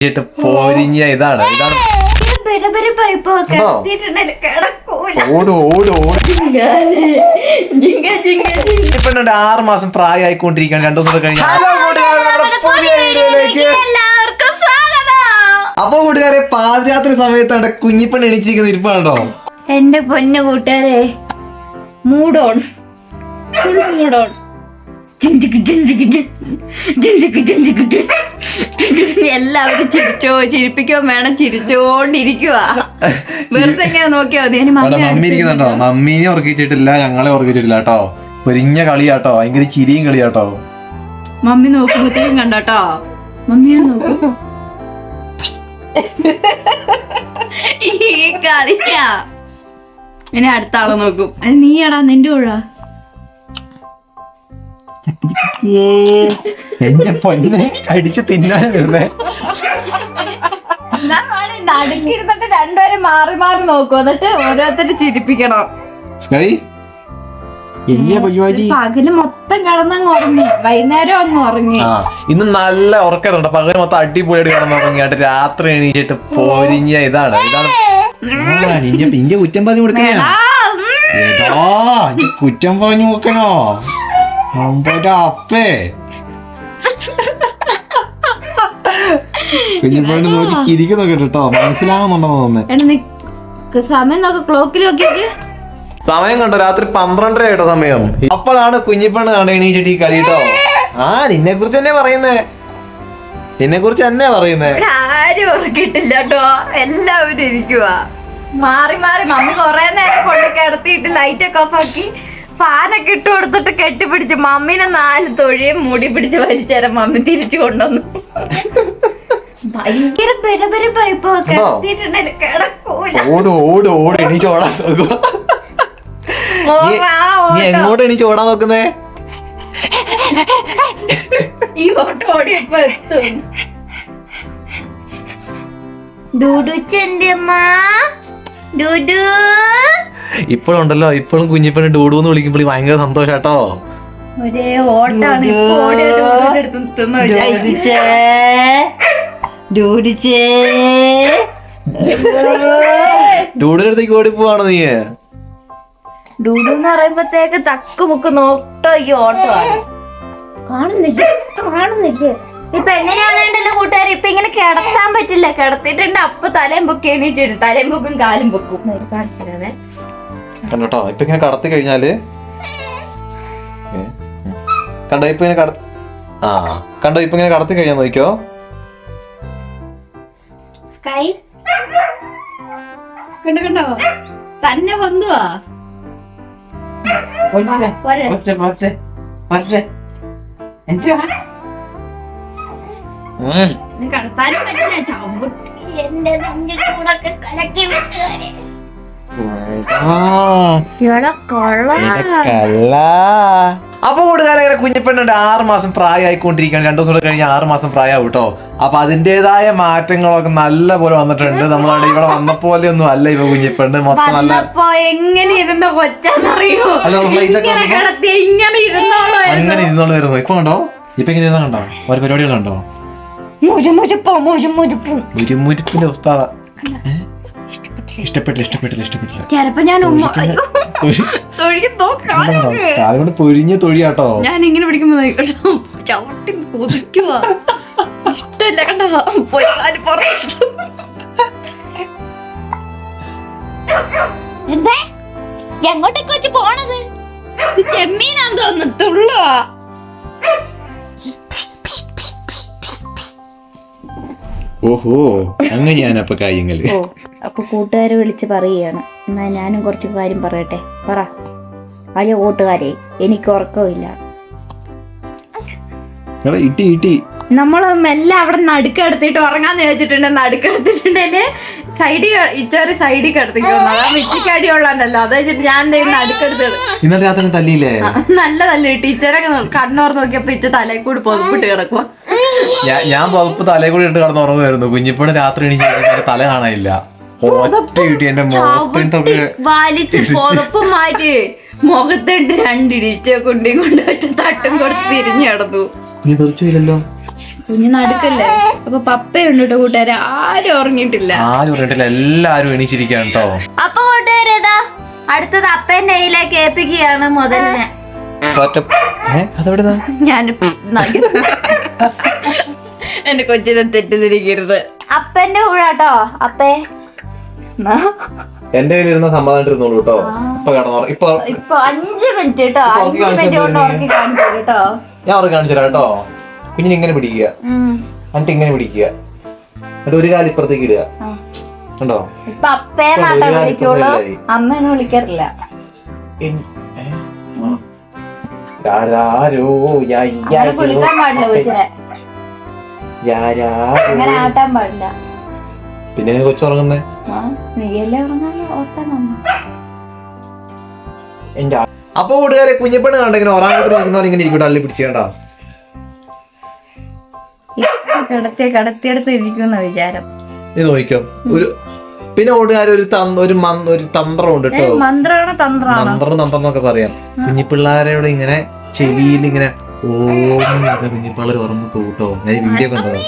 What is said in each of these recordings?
ഇട്ട് പൊരിഞ്ഞ ഇതാണ്. ഇതാണ് ഓട് ഓട് ഓട്. ആറ് മാസം പ്രായമായിക്കൊണ്ടിരിക്കുകയാണ്. രണ്ടു ദിവസം കഴിഞ്ഞ അപ്പൊ കൂട്ടുകാരെ പാതിരാത്രി സമയത്താണ് കുഞ്ഞിപ്പൺ എണീച്ചിരിക്കുന്ന ഇരിപ്പാണോ എന്റെ പൊന്നു കൂട്ടുകാരെ മൂഡോൺ മൂടോൺ മൂഡോൺ എല്ലാവരും ചിരിച്ചോ ചിരിപ്പിക്കോ വേണം ചിരിച്ചോണ്ടിരിക്കുക. വെറുതെ ഇങ്ങനെ നോക്കിയാ മതി. Mummy mummy ഇരിക്കുന്നുണ്ടോ? മമ്മീനെ ഉറക്കിച്ചിട്ടില്ല ഞങ്ങളെ ഉറക്കിച്ചിട്ടില്ല കേട്ടോ. പൊരിഞ്ഞ കളിയാട്ടോ. ഭയങ്കര ചിരിയും കളിയാട്ടോ. മമ്മി നോക്കുമ്പോഴത്തേക്കും കണ്ടോ മമ്മിയെ നോക്കൂ. ഈ കളിയാ. ഇനി അടുത്ത ആളെ നോക്കും. അത് നീയാടാ നിന്റെ കൂടാ. എന്റെ പൊന്നെ കടിച്ച് തിന്നാൻ വരുന്നേ. നടുക്കിരുന്നിട്ട് രണ്ടുപേരും മാറി മാറി നോക്കും. എന്നിട്ട് ഓരോരുത്തരും ചിരിപ്പിക്കണം. പകൽ മൊത്തം കിടന്നങ്ങ് ഉറങ്ങി. വൈകുന്നേരം അങ്ങ് ഉറങ്ങി. ഇന്ന് നല്ല ഉറക്കറുണ്ട് പകൽ മൊത്തം അടിപൊളിയായിട്ട് കിടന്നു തുടങ്ങിയായിട്ട് രാത്രി എണീച്ചിട്ട് പൊരിഞ്ഞ ഇതാണ്. ഇതാണ് നിന്റെ കുറ്റം പറഞ്ഞു കൊടുക്കണേ കുറ്റം പറഞ്ഞു നോക്കണോ അമ്പന്റെ അപ്പേ. കുഞ്ഞിപ്പാണ്ട് നോക്കി ചിരിക്കുന്നൊക്കെ കേട്ടോ. മനസ്സിലാവുന്നുണ്ടെന്ന് തോന്നുന്നു. സമയം നോക്ക് ക്ലോക്കിൽ നോക്കിയിട്ട് സമയം കണ്ടോ? രാത്രി പന്ത്രണ്ടര ആയിട്ടോ സമയം. അപ്പോഴാണ് കുഞ്ഞിപ്പണ്ണ് കണ്ട എണീച്ചിട്ട് ഈ കളി കേട്ടോ. ആ നിന്നെ കുറിച്ച് തന്നെ പറയുന്നേ. നിന്നെ കുറിച്ച് തന്നെ പറയുന്നേ ആരും ഉറക്കിയിട്ടില്ല കേട്ടോ. എല്ലാവരും ഇരിക്കുവാ. മാറി മാറി മമ്മി കൊറേ നേരം കൊണ്ട് കിടത്തിയിട്ട് ലൈറ്റ് ഒക്കെ ഓഫ് ആക്കി. ഫാനൊക്കെ ഇട്ട് കൊടുത്തിട്ട് കെട്ടിപ്പിടിച്ച് മമ്മീനെ നാല് തൊഴിയും മുടി പിടിച്ച് വലിച്ചേരാൻ മമ്മി തിരിച്ചു കൊണ്ടുവന്നു. ഭയങ്കര പെരപെര പൈപ്പ് കിടത്തിയിട്ടുണ്ടല്ലോ കിടക്കൂല. ഓട് ഓട് ഓട് എണീച്ച് ഓടാൻ നോക്കുക നീ എങ്ങോട്ട് എണീച്ച് ഓടാൻ നോക്കുന്നേ? ഈ ഓട്ടം ഓടി ഇപ്പൊ എത്തും. ഡൂഡു ചെന്റമ്മ ഡൂഡു. ഇപ്പോഴുണ്ടല്ലോ ഇപ്പോഴും കുഞ്ഞിപ്പണ്ണ് ഡൂഡൂന്ന് വിളിക്കുമ്പോൾ ഭയങ്കര സന്തോഷാട്ടോ ഒരേ ഓട്ടാണ് ഇപ്പൊ. ഡൂഡിന്റെ അടുത്തേക്ക് ഓടി പോവാണോ നീ? ഡൂഡു എന്ന് പറയുമ്പത്തേക്ക് തക്ക് മുക്ക് നോട്ടോ ഈ ഓട്ടോ കാണുന്നില്ല? കാണുന്നില്ല? പെണ്ണിനെ കാണേണ്ടല്ലോ കൂട്ടുകാർ ഇപ്പൊ ഇങ്ങനെ കിടത്താൻ പറ്റില്ല. കിടത്തിട്ടുണ്ട് അപ്പൊ തലയും പൊക്കി എണീച്ചിട്ട് തലയും പൊക്കും കാലും പൊക്കും. കാണിച്ചതേ കണ്ടോട്ടോ? ഇപ്പൊ ഇങ്ങനെ കടത്തി കഴിഞ്ഞാൽ. കണ്ടോ ഇപ്പൊ ഇങ്ങനെ കട ആ കണ്ടോ ഇപ്പൊ ഇങ്ങനെ കടത്തി കഴിഞ്ഞാൽ നോക്കിയോ സ്കൈ കണ്ടോ കണ്ടോ? തന്നെ വന്നുവാ കടത്താനും പറ്റില്ല ചവിട്ടി എന്റെ നെഞ്ചിന്റെ കൂടെ കലക്കി വിട്ടുകാരെ അപ്പൊ കൂട്ടുകാരെ അങ്ങനെ കുഞ്ഞിപ്പെണ്ണുണ്ട് ആറ് മാസം പ്രായമായിക്കൊണ്ടിരിക്കുകയാണ്. രണ്ടു ദിവസം കഴിഞ്ഞ് ആറ് മാസം പ്രായമാവും കേട്ടോ അപ്പൊ അതിന്റേതായ മാറ്റങ്ങളൊക്കെ നല്ല പോലെ വന്നിട്ടുണ്ട് നമ്മളവിടെ ഇവിടെ വന്ന പോലെ ഒന്നും അല്ല ഇവ കുഞ്ഞിപ്പെണ്ണ്. മൊത്തം നല്ല എങ്ങനെ ഇരുന്ന ഇരുന്നോളൂ അങ്ങനെ ഇരുന്നോണ്ട് വരുന്നു ഇപ്പൊ കണ്ടോ? ഇപ്പൊ ഇങ്ങനെ ഇരുന്ന കണ്ടോ? ഒരു പരിപാടികൾ കണ്ടോ? മുരുമുരുപ്പ് മുജുപ്പോ മുജു മുജുപ്പും. മുരുമുരിപ്പിന്റെ ഉസ്താദ. ഇഷ്ടപ്പെട്ടില്ല ഇഷ്ടപ്പെട്ടില്ല ഇഷ്ടപ്പെട്ടില്ല. ചിലപ്പോ ഞാൻ നോക്കാനോ പൊരിഞ്ഞ തൊഴിയാട്ടോ ഞാൻ ഇങ്ങനെ പിടിക്കുമ്പോ ചവിട്ടി കൊതിക്കുക ഇഷ്ടല്ല കണ്ടോ? എന്താ? എങ്ങോട്ടേക്ക് വെച്ച് പോണത്? ചെമ്മീനാന്ന് തോന്നുന്നു തുള്ളുവാ ഓഹോ അങ്ങനെയാണ് അപ്പൊ കാര്യങ്ങൾ. ഓ അപ്പൊ കൂട്ടുകാരെ വിളിച്ച് പറയുകയാണ്. എന്നാ ഞാനും കുറച്ച് കാര്യം പറയട്ടെ. പറ. അയ്യോ കൂട്ടുകാരെ എനിക്ക് ഉറക്കമില്ല നമ്മൾ മെല്ലെ അവിടെ നടുക്കെടുത്തിട്ട് ഉറങ്ങാന്ന് വെച്ചിട്ടുണ്ട് നടുക്കെടുത്തിട്ടുണ്ടെങ്കിൽ സൈഡിൽ ഇച്ചോറി സൈഡിൽ മിച്ചിക്കടി ഉള്ളതല്ലോ അത് വെച്ചിട്ട് ഞാൻ നടുക്കെടുത്തത് ഇന്നലെ രാത്രി തല്ലിയില്ലേ? നല്ലതല്ലേ ടീച്ചറെ കണ്ണോർ നോക്കിയപ്പോ ഇച്ച തലയിൽ കൂടി പൊതുപ്പിട്ട് കിടക്കുക ഞാൻ ഞാൻ പുതപ്പ് തലേ കൂടി ഇട്ട് കിടന്ന് ഉറങ്ങുമായിരുന്നു. കുഞ്ഞിപ്പണ് രാത്രി എനിക്ക് തല കാണാനില്ല. പുതപ്പ് മാറ്റി മുഖത്തിട്ട് രണ്ടിടിച്ച കൊണ്ട് വെച്ച തട്ടും കൊടുത്ത് തിരിഞ്ഞു നടന്നു. നീ തെറിച്ചില്ലല്ലോ കുഞ്ഞു നടുക്കല്ലേ? അപ്പൊ പപ്പയുണ്ട് കേട്ടോ കൂട്ടുകാരെ ആരും ഉറങ്ങിയിട്ടില്ല. ആരും പറഞ്ഞിട്ടില്ല എല്ലാരും എണീച്ചിരിക്കാണ് കേട്ടോ. അപ്പൊ കൂട്ടുകാരെ ഏതാ അടുത്തത് അപ്പന്റെ കയ്യിലേക്ക് ഏൽപ്പിക്കുകയാണ് മുതലിനെ. ഞാൻ എന്റെ കൊച്ചിനെ തെറ്റിദ്ധരിക്കരുത്. അപ്പന്റെ കൂടാട്ടോ അപ്പേ. എന്റെ കയ്യിൽ ഇരുന്ന സമ്മതം ഇരുന്നോളൂ കേട്ടോ. ഇപ്പൊ കടന്നു ഇപ്പൊ ഇപ്പൊ അഞ്ച് മിനിറ്റ് കേട്ടോ. അഞ്ച് മിനിറ്റ് കൊണ്ട് ഉറക്കി കാണിച്ചു കേട്ടോ. ഞാൻ അവർക്ക് കാണിച്ചു തരാം കേട്ടോ. കുഞ്ഞിനെ ഇങ്ങനെ പിടിക്കുക. എന്നിട്ട് ഇങ്ങനെ പിടിക്കുക. എന്നിട്ട് ഒരു കാലം ഇപ്പുറത്തേക്ക് ഇടുക. ആ. കണ്ടോ? ഇപ്പൊ അപ്പേന്നാട്ടോ വിളിക്കുള്ളൂ. അമ്മയൊന്നും വിളിക്കാറില്ല. അങ്ങനെ ആട്ടാൻ പാടില്ല. പിന്നെ കൊച്ചുറങ്ങുന്നേ? എന്റെ അപ്പൊ കൂട്ടുകാരെ കുഞ്ഞിപ്പണ് കണ്ട ഇങ്ങനെ ഒറാങ്ങോട്ട് നിൽക്കുന്ന ഇങ്ങനെ ഇരിക്കും അള്ളി പിടിച്ചേണ്ട ഇപ്പൊ കിടത്തിയ കിടത്തിയെടുത്ത് ഇരിക്കുന്ന വിചാരം. ഇത് നോക്കിക്കോ. ഒരു പിന്നെ കൂട്ടുകാർ ഒരു തന്ത്ര ഒരു ഒരു തന്ത്രമുണ്ട് കേട്ടോ. മന്ത്രം തന്ത്രം എന്നൊക്കെ പറയാം. കുഞ്ഞിപ്പിള്ളാരോട് ഇങ്ങനെ ചെവിയിൽ ഇങ്ങനെ ഓം കുഞ്ഞിപ്പിള്ളേർ ഓർമ്മ കൂട്ടോ. ഞാൻ ഈ വീഡിയോ കണ്ടതാ.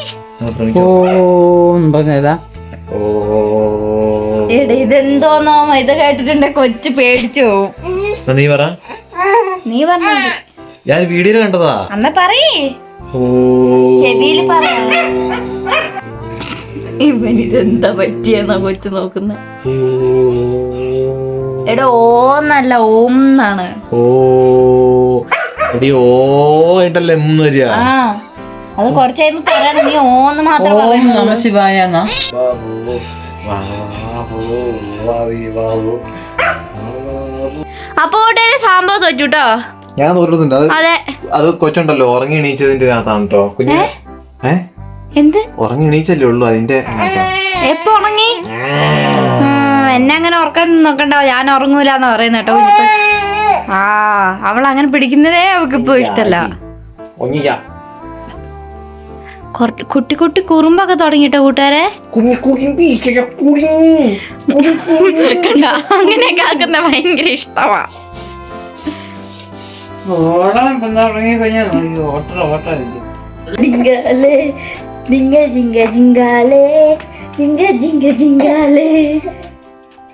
ഓ എടാ ഇതെന്തോന്നോ? ഇത് കേട്ടിട്ടുണ്ട് കൊച്ചു പേടിച്ചു പോവും. നീ പറ. നീ പറഞ്ഞു. ഞാൻ വീഡിയോ കണ്ടതാ. അമ്മ പറയേ. ഇവനിതെന്താ ചെവിയിൽ പറ. ഇവൻ ഇതെന്താ പറ്റിയെന്നാ കൊച്ചു നോക്കുന്ന. എടാ ഓന്നല്ല ഓം എന്നാണ്. ഓ. ഓ ഉണ്ടല്ലേ മൂന്ന് വരിക. അത് കുറച്ച് കഴിയുമ്പോ പറയണം നീ ഓന്ന് മാത്രം ഓം പറയുന്നുള്ളൂ നമ ശിവായ എന്നാ. അപ്പൊ കൂട്ടുകാരെ സംഭവം തോറ്റുട്ടോ? ഞാൻ തോറ്റുന്നുണ്ട് അത് അതെ. അത് കൊച്ചുണ്ടല്ലോ ഉറങ്ങി എണീച്ചതിന്റെ അകത്താണ് കേട്ടോ കുഞ്ഞ്. ഏ? എന്ത്? ഉറങ്ങി എണീച്ചല്ലേ ഉള്ളൂ അതിന്റെ എപ്പോ ഉറങ്ങി? ഉം, എന്നെ അങ്ങനെ ഉറക്കാൻ നോക്കണ്ട. ഞാൻ ഉറങ്ങൂലെന്ന് പറയുന്ന കേട്ടോ കുഞ്ഞിപ്പോ ആ അവൾ അങ്ങനെ പിടിക്കുന്നതേ അവൾക്ക് ഇപ്പൊ ഇഷ്ടല്ല. ഉറങ്ങിക്കാ. കുട്ടി കുട്ടി കുറുമ്പൊക്കെ തുടങ്ങിട്ടോ കൂട്ടുകാരെ? അങ്ങനെയൊക്കെ ആക്കുന്ന ഭയങ്കര ഇഷ്ടമാ ഓടാൻ ഉറങ്ങി കഴിഞ്ഞാൽ ഓട്ടർ ഓട്ടം ജിങ്കാലേ ജിങ്ക ജിങ്ക ജിങ്കാലേ ജിങ്ക ജിങ്ക ജിങ്കാലേ.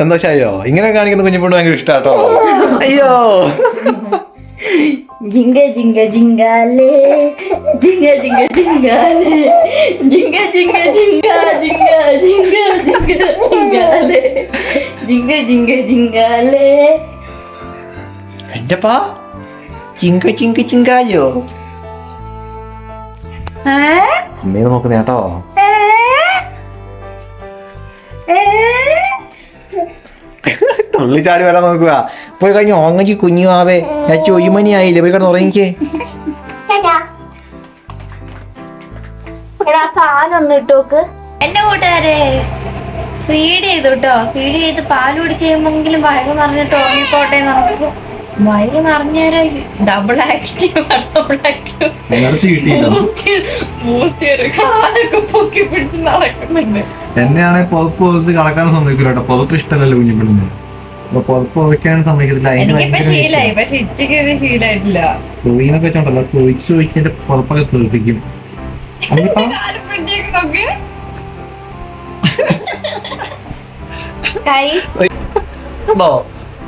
സന്തോഷായോ? ഇങ്ങനെ കാണിക്കുന്ന കുഞ്ഞിപ്പെണ്ണ് ഭയങ്കര ഇഷ്ടാട്ടോ. അയ്യോ. ജിങ്ക ജിങ്ക ജിങ്കാലേ ജിങ്ക ജിങ്ക ജിങ്കാലേ ജിങ്ക ജിങ്ക ജിങ്ക ജിങ്ക ജിങ്ക ജിങ്ക ജിങ്കാലേ ജിങ്ക ജിങ്ക ജിങ്കാലേ എന്റെപ്പാ ചിങ്ക ചിങ്ക ചിങ്കായോ അമ്മേനെ നോക്കുന്ന കേട്ടോ തുള്ളി ചാടി വരാൻ നോക്കുക. പോയി കഴിഞ്ഞ കുഞ്ഞു കുഞ്ഞുമാവേ ഞാൻ ചൊയ്മണി ആയില്ലേ പോയി കിടന്ന് ഉറങ്ങിക്കേ. ഇട്ടോക്ക് എന്റെ കൂട്ടുകാരെ ഫീഡ് ചെയ്തു കേട്ടോ. ഫീഡ് ചെയ്ത് പാൽ കുടിച്ച് കഴിയുമ്പോങ്കിലും വയറ് നിറഞ്ഞിട്ട് ഉറങ്ങിക്കോട്ടെ എന്ന് വയറ് നിറഞ്ഞേരെ ഡബിൾ ആക്റ്റീവ് ഡബിൾ ആക്റ്റീവ് കിട്ടിയില്ലോ. കാലൊക്കെ പൊക്കി പിടിച്ച് നടക്കുന്നുണ്ട്. എന്നെയാണെങ്കിൽ പുതപ്പ് പുതച്ച് കടക്കാൻ സമ്മതിക്കില്ല കേട്ടോ. പുതപ്പ് ഇഷ്ടമല്ല കുഞ്ഞിപ്പെണ്ണിന് അപ്പൊ പുതപ്പ് പുതയ്ക്കാൻ സമ്മതിക്കത്തില്ല. അതിന് എനിക്കിപ്പോ ഭയങ്കര ശീലായി. പക്ഷെ ഇച്ചക്ക് ഇത് ശീലായിട്ടില്ല. ചോയിനൊക്കെ വെച്ചോണ്ടല്ലോ. ചോദിച്ച് ചോദിച്ച് എന്റെ പുതപ്പൊക്കെ തീർപ്പിക്കും. അയ്യപ്പാ, കാലപ്പിടിച്ചേക്ക് നോക്ക്. കൈ. കണ്ടോ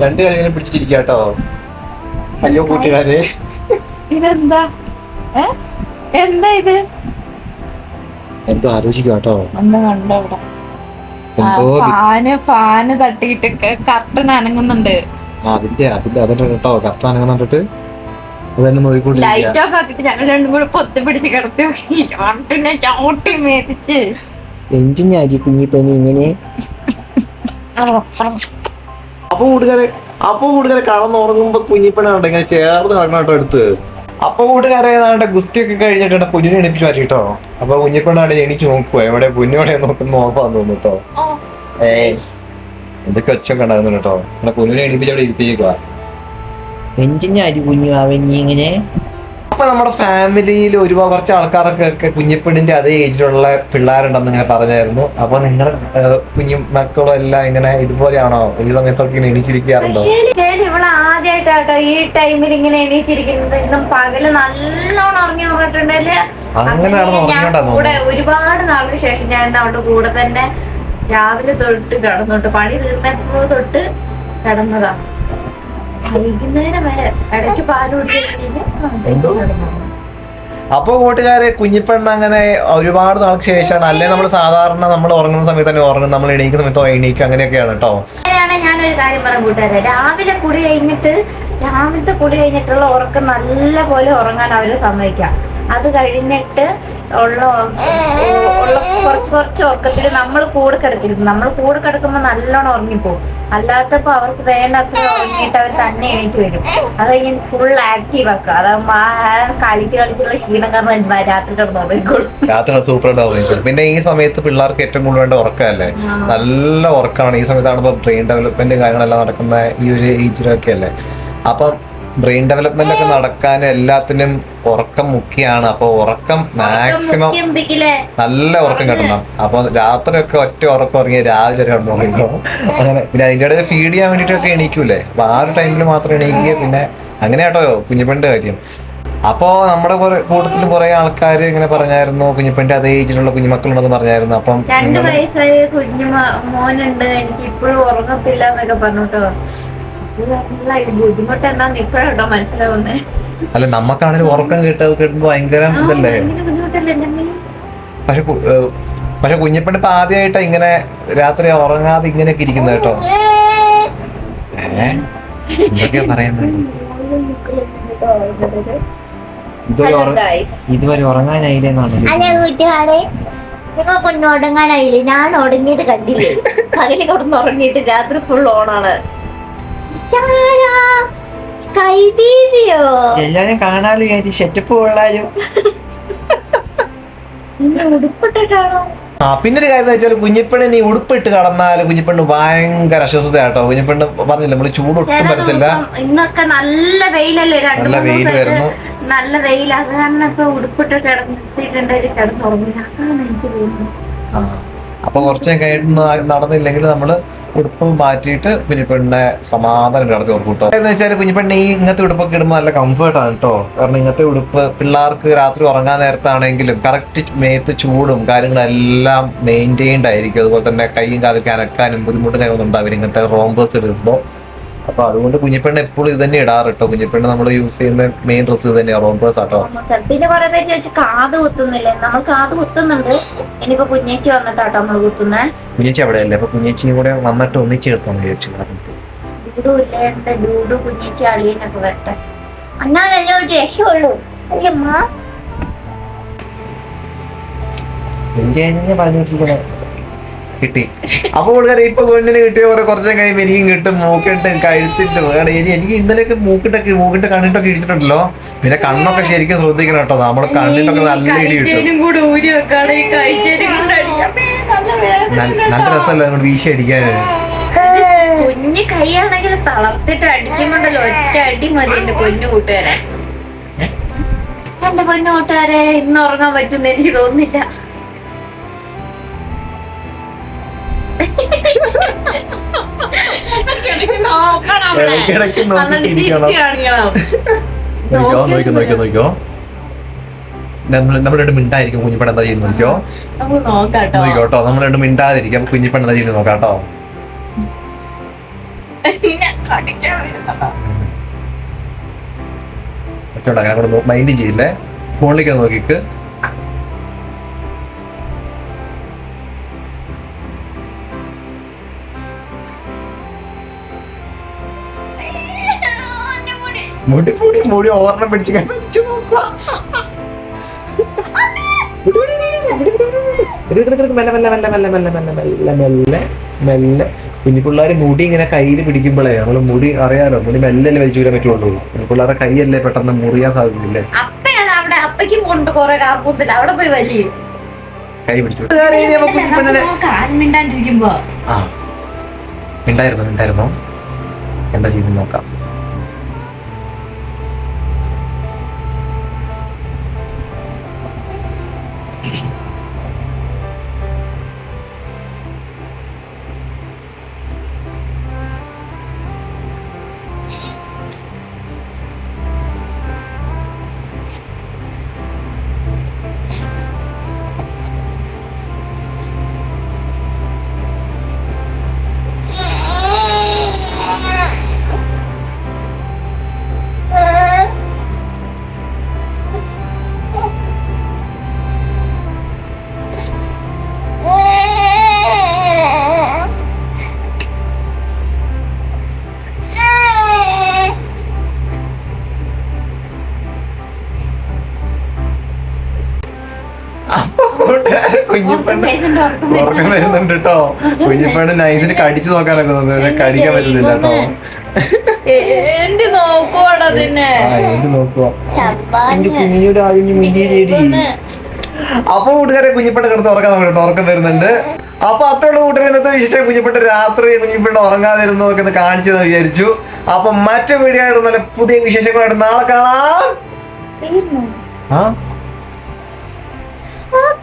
രണ്ട് കളി ഇങ്ങനെ പിടിച്ചിട്ടിരിക്കുക കേട്ടോ അയ്യോ കൂട്ടുകാരെ. ഇതെന്താ? എന്താ ഇത്? എന്തോ ആലോചിക്കുക കേട്ടോ എന്തോ ഫാന് ഫാന് തട്ടിയിട്ട് കർട്ടൻ അനങ്ങുന്നുണ്ട്. അതിന്റെ അതിന്റെ അതിന്റെ കേട്ടോ കർട്ടൻ അനങ്ങുന്നുണ്ടിട്ട് ലൈറ്റ് ഓഫ് ആക്കിട്ട് ഞങ്ങൾ രണ്ടും കൂടെ പൊത്തി പിടിച്ച് കിടത്തി കർട്ടനെ ചവിട്ടി മേടിച്ച്. എന്തിനായി കുഞ്ഞിപ്പനി ഇങ്ങനെ. അപ്പൊ കൂട്ടുകാരെ അപ്പൊ കൂടുതൽ കടന്നുറങ്ങുമ്പോ കുഞ്ഞിപ്പണ ഇങ്ങനെ ചേർന്ന് കിടക്കണം കേട്ടോ എടുത്ത് അപ്പൊ കൂട്ടുകാരെ ഏതാണ്ട് ഗുസ്തിയൊക്കെ കഴിഞ്ഞിട്ട് കുഞ്ഞിനെ എണീപ്പിച്ചു മാറ്റി കേട്ടോ. അപ്പൊ കുഞ്ഞിപ്പണ്ണാടെ എണീച്ച് നോക്കുവോ. എവിടെ കുഞ്ഞോടെ നോക്കുന്ന തോന്നുന്നു കേട്ടോ. ഏയ് എന്തൊക്കെ ഒച്ച ഉണ്ടാകുന്നു കേട്ടോ. കുഞ്ഞിനെ എണീപ്പിച്ച് അവിടെ ഇരുത്തിയേക്കുക എന്തിനായി കുഞ്ഞു ഇങ്ങനെ. അപ്പൊ നമ്മുടെ ഫാമിലിയിൽ ഒരുപാട് കുറച്ച് ആൾക്കാരൊക്കെ ഒക്കെ കുഞ്ഞിപ്പെണ്ണിന്റെ അതേ ഏജിലുള്ള പിള്ളേരുണ്ടെന്ന് ഇങ്ങനെ പറഞ്ഞായിരുന്നു. അപ്പൊ നിങ്ങൾ കുഞ്ഞു മക്കളും എല്ലാം ഇങ്ങനെ ഇതുപോലെയാണോ? ഈ സമയത്തൊക്കെ ഇങ്ങനെ എണീച്ചിരിക്കാറുണ്ടോ? ആദ്യമായിട്ടാട്ടോ ഈ ടൈമിൽ ഇങ്ങനെ എണീച്ചിരിക്കുന്നത്. ഇന്നും പകൽ നല്ലോണം ഉറങ്ങി നോക്കിട്ടുണ്ടെങ്കിൽ അങ്ങനെയാണെന്ന് അങ്ങനെ ഞാൻ കൂടെ ഒരുപാട് നാളിന് ശേഷം ഞാൻ അവളുടെ കൂടെ തന്നെ രാവിലെ തൊട്ട് കിടന്നോട്ട് പണി തീർന്നപ്പോ തൊട്ട് കിടന്നതാ. വൈകുന്നേരം വരെ ഇടയ്ക്ക് അപ്പൊ കൂട്ടുകാരെ കുഞ്ഞിപ്പെണ്ണ അങ്ങനെ ഒരുപാട് നാൾക്ക് ശേഷമാണ് അല്ലെ നമ്മൾ സാധാരണ നമ്മൾ ഉറങ്ങുന്ന സമയത്ത് തന്നെ ഉറങ്ങും നമ്മൾ എണീക്കുന്ന സമയത്ത് എണീക്കും അങ്ങനെയൊക്കെയാണ് കേട്ടോ അങ്ങനെയാണ് ഞാനൊരു കാര്യം പറയാൻ കൂട്ടുകാരെ. രാവിലെ കുടി കഴിഞ്ഞിട്ട് രാവിലത്തെ കുടി കഴിഞ്ഞിട്ടുള്ള ഉറക്കം നല്ല പോലെ ഉറങ്ങാൻ അവർ സമ്മതിക്കാം. അത് കഴിഞ്ഞിട്ട് ഉള്ള ഉള്ള കുറച്ച് കുറച്ച് ഉറക്കത്തിൽ നമ്മൾ കൂടെ കിടക്കരുത് നമ്മൾ കൂടെ കിടക്കുമ്പോൾ നല്ലോണം ഉറങ്ങിപ്പോകും അല്ലാത്തപ്പോ അവർക്ക് വേണ്ടത്ര ഉറങ്ങിയിട്ട് അവർ തന്നെ എണീച്ച് വരും. അത് കഴിഞ്ഞ് ഫുൾ ആക്റ്റീവ് ആക്കുക. അതാകുമ്പോ ആ കളിച്ച് കളിച്ചുള്ള ക്ഷീണം കാരണം രാത്രി കിടന്ന് ഉറങ്ങിക്കോളും. രാത്രി സൂപ്പർ ഉറങ്ങിക്കോളും. പിന്നെ ഈ സമയത്ത് പിള്ളേർക്ക് ഏറ്റവും കൂടുതൽ വേണ്ട ഉറക്കമല്ലേ? നല്ല ഉറക്കമാണ്. ഈ സമയത്താണ് ബ്രെയിൻ ഡെവലപ്മെന്റ് കാര്യങ്ങളെല്ലാം നടക്കുന്ന ഈ ഒരു ഏജിലൊക്കെ അല്ലേ? അപ്പം ബ്രെയിൻ ഡെവലപ്മെന്റ് ഒക്കെ നടക്കാനും എല്ലാത്തിനും ഉറക്കം മുഖ്യമാണ് അപ്പൊ ഉറക്കം മാക്സിമം നല്ല ഉറക്കം കിട്ടണം. അപ്പൊ രാത്രി ഒക്കെ ഒറ്റ ഉറക്കം ഉറങ്ങി രാവിലെ ഒരു ഉറങ്ങിക്കോ അങ്ങനെ പിന്നെ അതിന്റെ ഇടയിൽ ഫീഡ് ചെയ്യാൻ വേണ്ടിയിട്ടൊക്കെ എണീക്കൂലേ? അപ്പൊ ആ ഒരു ടൈമിൽ മാത്രം എണീക്കുക. പിന്നെ അങ്ങനെ കേട്ടോ കുഞ്ഞിപ്പണിന്റെ കാര്യം. അപ്പോ നമ്മുടെ കൂട്ടത്തിൽ കുറെ ആൾക്കാർ ഇങ്ങനെ പറഞ്ഞായിരുന്നു കുഞ്ഞിപ്പന്റെ അതേ ഏജിലുള്ള കുഞ്ഞുമക്കളുണ്ടെന്ന് പറഞ്ഞായിരുന്നു. അപ്പം രണ്ട് വയസ്സായ കുഞ്ഞു മോനുണ്ട്. എനിക്ക് ഇപ്പോഴും ഉറങ്ങത്തില്ല എന്നൊക്കെ നല്ല ഇത് അല്ല നമ്മക്കാണെങ്കിലും ഉറക്കം കിട്ടുക കിട്ടുമ്പോ ഭയങ്കര ഇതല്ലേ? പക്ഷെ പക്ഷെ കുഞ്ഞപ്പണ്ട് ഇപ്പൊ ആദ്യമായിട്ടാ ഇങ്ങനെ രാത്രി ഉറങ്ങാതെ ഇങ്ങനെയൊക്കെ ഇരിക്കുന്ന കേട്ടോ. ഏഹ് ഇതുവരെ ഉറങ്ങാനായില്ലേന്നാണ് ഞാൻ ഉടങ്ങിയത് കണ്ടില്ലേ? പകൽ കിടന്ന് ഉറങ്ങിയിട്ട് രാത്രി ഫുൾ ഓണാണ് എല്ലാരും കാണാലോ വിചാരിച്ചു സെറ്റപ്പ് കൊള്ളാലോ. ഇന്ന് ഉടുപ്പിട്ടിട്ടാണോ? ആ പിന്നെ ഒരു കാര്യം വെച്ചാൽ കുഞ്ഞിപ്പെണ്ണിന് നീ ഉടുപ്പിട്ട് കടന്നാൽ കുഞ്ഞിപ്പെണ്ണ് ഭയങ്കര അസ്വസ്ഥത കേട്ടോ കുഞ്ഞിപ്പെണ്ണ് പറഞ്ഞില്ല നമ്മൾ ചൂട് ഒട്ടും പറ്റത്തില്ല. വരത്തില്ല ഇന്നൊക്കെ നല്ല വെയിലല്ലേ? രണ്ടു നല്ല വെയിൽ വരുന്നു നല്ല വെയിൽ അത് കാരണം ഇപ്പൊ ഉടുപ്പിട്ട് കിടന്നിട്ടുണ്ടെങ്കിൽ കിടന്നുറങ്ങില്ല. അപ്പൊ കുറച്ച് കഴിഞ്ഞിട്ട് നടന്നില്ലെങ്കിൽ നമ്മൾ ഉടുപ്പ് മാറ്റിയിട്ട് കുഞ്ഞിപ്പെണ്ണിനെ സമാധാനം കിടത്തി ഓർക്കൂട്ടോ കേട്ടോ എന്ന് വെച്ചാൽ കുഞ്ഞിപ്പെണ്ണി ഈ ഇങ്ങനത്തെ ഉടുപ്പൊക്കെ ഇടുമ്പോൾ നല്ല കംഫർട്ടാണ് കേട്ടോ കാരണം ഇങ്ങനത്തെ ഉടുപ്പ് പിള്ളേർക്ക് രാത്രി ഉറങ്ങാൻ നേരത്താണെങ്കിലും കറക്റ്റ് മേത്ത് ചൂടും കാര്യങ്ങളെല്ലാം മെയിന്റെയിൻഡ് ആയിരിക്കും. അതുപോലെ തന്നെ കൈയും കാലൊക്കെ അനക്കാനും ബുദ്ധിമുട്ടും കാര്യങ്ങളൊന്നും ഉണ്ടാവില്ല. ഇങ്ങനത്തെ റോംബേഴ്സ് ഇടുമ്പോൾ അപ്പൊ അതുകൊണ്ട് കുഞ്ഞിപ്പെണ്ണ് എപ്പോഴും ഇത് തന്നെ ഇടാറ് കേട്ടോ കുഞ്ഞിപ്പെണ്ണ് നമ്മൾ യൂസ് ചെയ്യുന്ന മെയിൻ ഡ്രസ് ഇത് തന്നെയാണ്? റോംബേഴ്സ് ആട്ടോ പിന്നെ കുറെ പേര് ചോദിച്ചു കാത് കുത്തുന്നില്ലേ? നമ്മൾ കാത് കുത്തുന്നുണ്ട്. ഇനിയിപ്പോ കുഞ്ഞേച്ചി വന്നിട്ടാട്ടോ നമ്മൾ കുത്തുന്നേ. കുഞ്ഞേച്ചി അവിടെ അല്ലേ അപ്പൊ കുഞ്ഞേച്ചിയും കൂടെ വന്നിട്ട് ഒന്നിച്ച് കേട്ടോ വിചാരിച്ചു ഡൂഡു ഇല്ലേ? എന്റെ ഡൂഡു കുഞ്ഞേച്ചി അളിയനൊക്കെ വരട്ടെ. അന്നാലല്ലേ ഒരു രക്ഷയുള്ളൂ. പറഞ്ഞു വെച്ചിരിക്കണേ കിട്ടി. അപ്പൊ കൊടുക്കാറ് ഇപ്പൊ പെണ്ണിന് കിട്ടിയ കുറെ കുറച്ചും കഴിയുമ്പോൾ എനിക്കും കിട്ടും മൂക്കിട്ട് കഴിച്ചിട്ട്. വേണം ഇനി എനിക്ക് ഇന്നലെയൊക്കെ മൂക്കിട്ടൊക്കെ മൂക്കിട്ട് കണ്ണിട്ടൊക്കെ ഇടിച്ചിട്ടുണ്ടല്ലോ. പിന്നെ കണ്ണൊക്കെ ശരിക്കും ശ്രദ്ധിക്കണം കേട്ടോ. നമ്മൾ കണ്ണിട്ടൊക്കെ നല്ല ഇടി കിട്ടും കൂടെ ഊരി വെക്കാണ്. ഈ കൂടെ അടിക്കാം. നല്ല വേദന. നല്ല നല്ല രസമല്ലേ നമ്മൾ വീശി അടിക്കാൻ? കുഞ്ഞു കൈയാണെങ്കിൽ തളർത്തിട്ട് അടിക്കുന്നുണ്ടല്ലോ. ഒറ്റ അടി മതി എന്റെ പൊന്നു കൂട്ടുകാരെ. എന്റെ പൊന്നു കൂട്ടുകാരെ ഇന്ന് ഉറങ്ങാൻ പറ്റുമെന്ന് എനിക്ക് തോന്നുന്നില്ല. ഇടയ്ക്കിടയ്ക്ക് നോക്കിച്ചിരിക്കണം നോക്കിയോ നോക്കിയോ നോക്കിയോ നോക്കിയോ നമ്മൾ രണ്ട് മിണ്ടായിരിക്കും കുഞ്ഞിപ്പണ എന്താ ചെയ്യുന്നത് നോക്കിയോ? നമുക്ക് നോക്കാട്ടോ. നോക്കിയോ കേട്ടോ നമ്മൾ രണ്ട് മിണ്ടാതിരിക്കാം കുഞ്ഞിപ്പണ എന്താ ചെയ്യുന്നത് നോക്കാട്ടോ. മൈൻഡ് ചെയ്യില്ലേ? ഫോണിലേക്ക് നോക്കിക്ക്. മുടി മുടി മുടി ഓർണം പിടിച്ച് മെല്ലെ മെല്ലെ മെല്ലെ മെല്ലെ മെല്ലെ മെല്ലെ മെല്ലെ മെല്ലെ മെല്ലെ കുഞ്ഞിപ്പിള്ളേര് മുടി ഇങ്ങനെ കയ്യിൽ പിടിക്കുമ്പോഴേ നമ്മൾ മുടി അറിയാലോ മുടി മെല്ലെ വലിച്ചു വരാൻ പറ്റുള്ളൂ കുഞ്ഞിപ്പിള്ളേരുടെ കൈയല്ലേ പെട്ടെന്ന് മുറിയാൻ സാധിക്കില്ലേ അപ്പയാണ് അവിടെ അപ്പയ്ക്കും കൊണ്ട് കൊറേ കാർപ്പൂത്തില്ല അവിടെ പോയി വലിയ കൈ പിടിച്ചു. മിണ്ടാണ്ടിരിക്കുമ്പോ. ആ. മിണ്ടായിരുന്നോ ഉണ്ടായിരുന്നോ എന്താ ചെയ്തു നോക്കാം. ഉറക്കം വരുന്നുണ്ട് കേട്ടോ കുഞ്ഞിപ്പെണ്ണ് നൈസിന് കടിച്ചു നോക്കാനൊക്കെ തോന്നുന്നു. കടിക്കാൻ പറ്റുന്നില്ല കേട്ടോ എന്ത് നോക്കുവാടാ എന്ത് അപ്പൊ കൂട്ടുകാരെ കുഞ്ഞിപ്പട്ട് കിടന്ന് ഉറക്കാൻ നോക്കട്ടെ ഉറക്കം വരുന്നുണ്ട്. അപ്പൊ അത്രയുള്ള കൂട്ടുകാരെ ഇന്നത്തെ വിശേഷം. കുഞ്ഞിപ്പട്ട് രാത്രി കുഞ്ഞിപ്പെട്ട് ഉറങ്ങാതിരുന്നതൊക്കെ ഒന്ന് കാണിച്ചെന്ന് വിചാരിച്ചു. അപ്പൊ മറ്റു വീഡിയോ ആയിട്ട് നല്ല പുതിയ വിശേഷങ്ങളായിട്ട് നാളെ കാണാം. ആ?